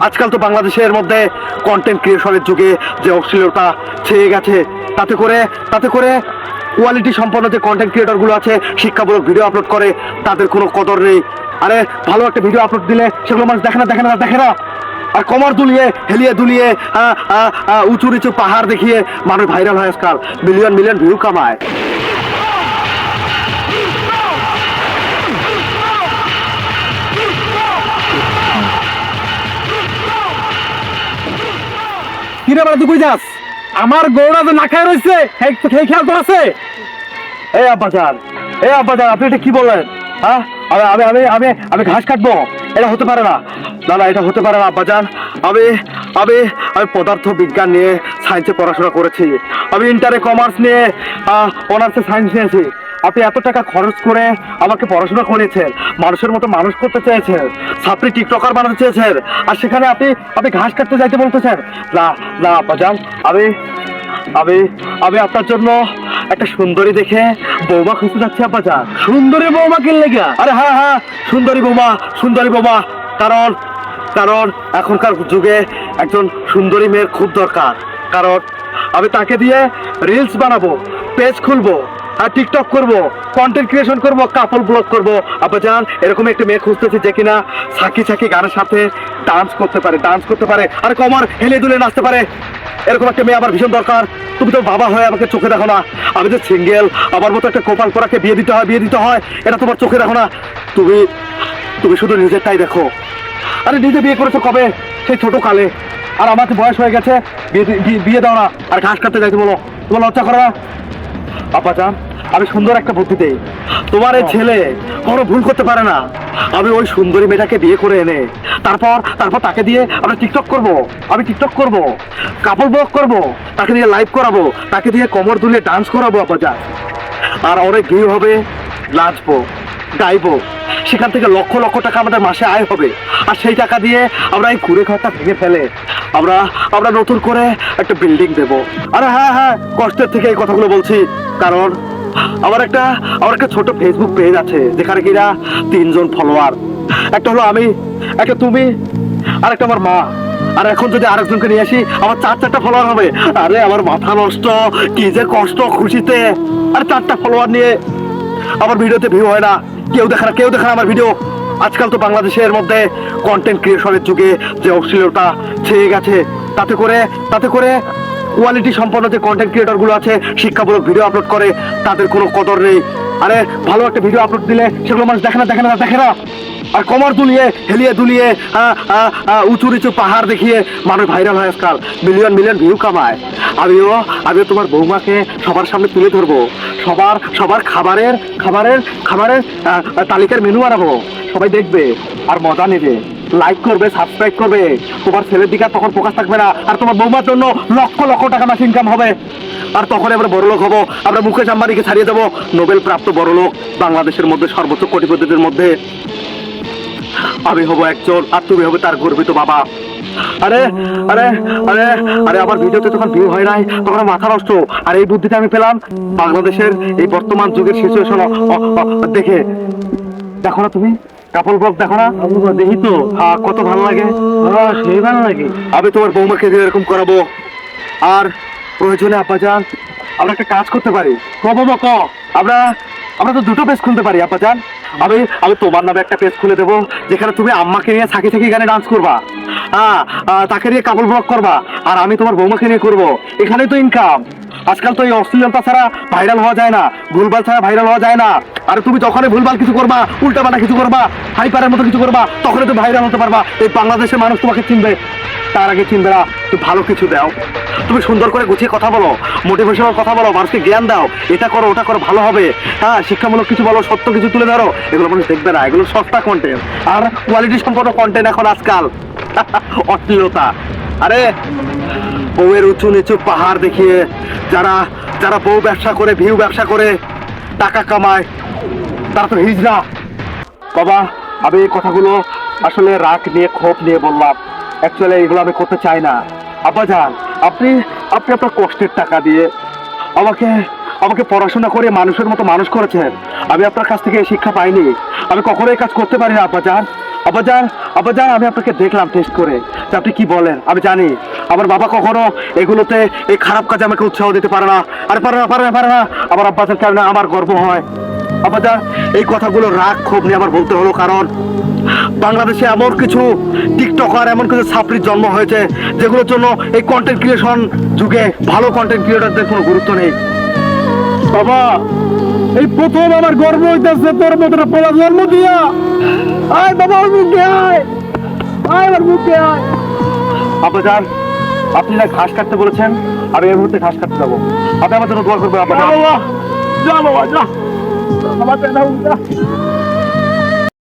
আজকাল তো বাংলাদেশের মধ্যে কন্টেন্ট ক্রিয়েশনের যুগে যে অশ্লীলতা ছেয়ে গেছে তাতে করে তাতে করে কোয়ালিটি সম্পন্ন যে কন্টেন্ট ক্রিয়েটরগুলো আছে শিক্ষামূলক ভিডিও আপলোড করে তাদের কোনো কদর নেই। আরে ভালো একটা ভিডিও আপলোড দিলে সেগুলো মানুষ দেখে না দেখে না দেখে না। আর কমর দুলিয়ে হেলিয়ে দুলিয়ে আহ, আহ, আহ, উঁচু নিচু পাহাড় দেখিয়ে মানুষ ভাইরাল হয় আজকাল। মিলিয়ন মিলিয়ন ভিউ কামায়। কিরে বেড়া, তুই যাস? আমার গৌড়া যে না খায় রয়েছে সেই খেয়াল তো আছে? এই আব্বাজান এই আব্বাজান আপনি এটা কি বললেন? হ্যাঁ? আমি আমি আমি আমি ঘাস কাটবো। এটা হতে পারে না। না না, এটা হতে পারে না আব্বাজান আমি আমি আমি পদার্থ বিজ্ঞান নিয়ে সায়েন্সে পড়াশোনা করেছি। আমি ইন্টারে কমার্স নিয়ে অনার্সে সায়েন্স নিয়েছি। আপনি এত টাকা খরচ করে আমাকে পড়াশোনা করিয়েছেন মানুষের মতো মানুষ করতে চেয়েছেন ছাত্রী টিকটকার বানাতে চেয়েছেন আর সেখানে আপনি আপনি ঘাস কাটতে যাইতে বলতেছেন। না না আব্বাজান আমি আমি আমি আপনার জন্য একটা সুন্দরী দেখে বৌমা খুঁজতে যাচ্ছি আব্বাজান সুন্দরী বৌমা কিনলে গা আরে হ্যাঁ হ্যাঁ সুন্দরী বৌমা সুন্দরী বৌমা কারণ কারণ এখনকার যুগে একজন সুন্দরী মেয়ের খুব দরকার। কারণ আমি তাকে দিয়ে রিলস বানাবো পেজ খুলবো টিকটক করব কন্টেন্ট ক্রিয়েশন করব কাপল ব্লগ করব। আব্বাজান, এরকম একটা মেয়ে খুঁজতেছি যে কিনা সাকি সাকি গানের সাথে ডান্স করতে পারে ডান্স করতে পারে। আর কমার, হেলে দুলে নাচতে পারে। এরকম একটা মেয়ে আমার ভীষণ দরকার। তুমি তো বাবা হয়ে আমাকে চোখে দেখো না। আমি তো সিঙ্গেল আমার মতো একটা কপাল পরাকে বিয়ে দিতে হয়, বিয়ে দিতে হয়, এটা তোমার চোখে দেখো না। তুমি তুমি শুধু নিজেরটাই দেখো। আরে নিজে বিয়ে করেছ কবে? সেই ছোট কালে। আর আমার বয়স হয়ে গেছে, বিয়ে বিয়ে দাও না। আর ঘাস কাটতে যাইতে বলো। তোমার লজ্জা করো না। আপা চান আমি সুন্দর একটা বুদ্ধি দেই। তোমার এই ছেলে কোনো ভুল করতে পারে না। আমি ওই সুন্দরী মেয়েটাকে বিয়ে করে এনে, তারপর তারপর তাকে দিয়ে আমরা টিকটক করব, আমি টিকটক করব কাপড় ব্লগ করব, তাকে দিয়ে লাইভ করাবো, তাকে দিয়ে কোমর দুলে ডান্স করাবো আপা চান আর অনেক ভিউ হবে নাচবো। গাইবো সেখান থেকে লক্ষ লক্ষ টাকা আমাদের মাসে আয় হবে। আর সেই টাকা দিয়ে আমরা এই ঘুরে ঘরটা ভেঙে ফেলে। আমরা আমরা নতুন করে একটা বিল্ডিং দেব। আরে হ্যাঁ হ্যাঁ কষ্টের থেকে এই কথাগুলো বলছি। কারণ আমার একটা আমার একটা ছোট ফেসবুক পেজ আছে, যেখানে কিনা তিনজন ফলোয়ার একটা হলো আমি, একটা তুমি, আর একটা আমার মা। আর এখন যদি আরেকজনকে নিয়ে আসি, আমার চার চারটা ফলোয়ার হবে। আরে, আমার মাথা নষ্ট, কি যে কষ্ট খুশিতে। আর চারটা ফলোয়ার নিয়ে আমার ভিডিওতে ভিউ হয় না। কেউ দেখে না, কেউ দেখে না আমার ভিডিও আজকাল তো বাংলাদেশের মধ্যে কন্টেন্ট ক্রিয়েশনের যুগে যে অশ্লীলতা ছেয়ে গেছে, তাতে করে তাতে করে কোয়ালিটি সম্পন্ন যে কন্টেন্ট ক্রিয়েটরগুলো আছে, শিক্ষামূলক ভিডিও আপলোড করে, তাদের কোনো কদর নেই। আরে ভালো একটা ভিডিও আপলোড দিলে সেগুলো মানুষ দেখে না দেখে না দেখে না। আর কমর দুলিয়ে হেলিয়ে দুলিয়ে আহ, আহ, আহ, উঁচু নিচু পাহাড় দেখিয়ে মানুষ ভাইরাল হয় আজকাল। মিলিয়ন মিলিয়ন ভিউ কামায়। আমিও আমিও তোমার বৌমাকে সবার সামনে তুলে ধরবো। সবার সবার খাবারের খাবারের খাবারের তালিকার মেনু বানাবো। সবাই দেখবে আর মজা নেবে। লাইক করবে সাবস্ক্রাইব করবে। তোমার ছেলের দিকে তখন ফোকাস থাকবে না। আর তোমার বৌমার জন্য লক্ষ লক্ষ টাকা মাস ইনকাম হবে। আর তখন আমরা বড় লোক হব। আমরা মুকেশ আম্বানিকে ছাড়িয়ে দেবো। নোবেল প্রাপ্ত বড় লোক বাংলাদেশের মধ্যে সর্বোচ্চ কোটিপতিদের মধ্যে। আমি হব একজন, আর তুমি হবে তার গর্বিত বাবা। আরে আরে আরে আরে, আমার ভিডিওতে তখন ভিউ হয় নাই, তখন মাথা নষ্ট। আর এই বুদ্ধিটা আমি পেলাম বাংলাদেশের এই বর্তমান যুগের সিচুয়েশন দেখে। দেখো না তুমি? কাপড় ব্লগ দেখো না? দেখি তো কত ভালো লাগে। সেই ভালো লাগে। আমি তোমার বৌমাকে এরকম করাবো। আর প্রয়োজনে আপাজান আমরা একটা কাজ করতে পারি। ক বাবা ক? আমরা আমরা তো দুটো পেজ খুলতে পারি আপাজান আমি আমি তোমার নামে একটা পেজ খুলে দেবো, যেখানে তুমি আম্মাকে নিয়ে থাকি থাকি গানে ডান্স করবা। হ্যাঁ তাকে নিয়ে কাপড় ব্লগ করবা। আর আমি তোমার বৌমাকে নিয়ে করব। এখানেই তো ইনকাম আজকাল তো এই অশ্লীলতা ছাড়া ভাইরাল হওয়া যায় না, ভুলভাল ছাড়া ভাইরাল হওয়া যায় না। আর তুমি যখনই ভুলভাল কিছু করবা, উল্টাপাল্টা কিছু করবা হাইপারের মতো কিছু করবা, তখনই তো ভাইরাল হতে পারবা। এই বাংলাদেশের মানুষ তোমাকে চিনবে, তার আগে চিনবে না, তুমি ভালো কিছু দাও। তুমি সুন্দর করে গুছিয়ে কথা বলো মোটিভেশনাল কথা বলো, মানুষকে জ্ঞান দাও, এটা করো, ওটা করো, ভালো হবে। হ্যাঁ শিক্ষামূলক কিছু বলো, সত্য কিছু তুলে ধরো, এগুলো মানুষ দেখবে না, এগুলো সস্তা কন্টেন্ট আর কোয়ালিটি সম্পন্ন কন্টেন্ট এখন আজকাল। অশ্লীলতা। আরে, বউয়ের উঁচু নিচু পাহাড় দেখিয়ে যারা যারা বউ ব্যবসা করে, ভিউ ব্যবসা করে, টাকা কামায়, তারা তো হিজড়া। বাবা, আমি এই কথাগুলো আসলে রাগ নিয়ে, ক্ষোভ নিয়ে বললাম। অ্যাকচুয়ালি এগুলো আমি করতে চাই না। আব্বা যান আপনি আপনি আপনার কষ্টের টাকা দিয়ে আমাকে আমাকে পড়াশোনা করে মানুষের মতো মানুষ করেছেন। আমি আপনার কাছ থেকে এই শিক্ষা পাইনি। আমি কখনো এই কাজ করতে পারি না, আব্বা যান আব্বাজান আব্বাজান, আমি আপনাকে দেখলাম টেস্ট করে। যে আপনি কি বলেন? আমি জানি। আমার বাবা কখনো এগুলোতে এই খারাপ কাজে আমাকে উৎসাহ দিতে পারে না। আর পারে না পারে না পারে না। আমার আব্বাজান কারণে আমার গর্ব হয়। আব্বাজান, এই কথাগুলো রাগ, ক্ষোভ নিয়ে আমার বলতে হলো, কারণ বাংলাদেশে এমন কিছু টিকটকার, এমন কিছু ছাত্রীর জন্ম হয়েছে, যেগুলোর জন্য এই কন্টেন্ট ক্রিয়েশন যুগে ভালো কন্টেন্ট ক্রিয়েটারদের কোনো গুরুত্ব নেই। বাবা এই প্রথম আমার গর্ব হইতেছে তোর মতো পড়া পোলা জন্ম দিয়া। আয় বাবা ওর মুখে আয়। আয় আমার মুখে আয়। আপনার আপনি না ঘাস কাটতে বলেছেন আমি এই মুহূর্তে ঘাস কাটতে যাব। আপনি আমার জন্য দোয়া করবেন আপনার বাবা যা বাবা যা। বাবা যা।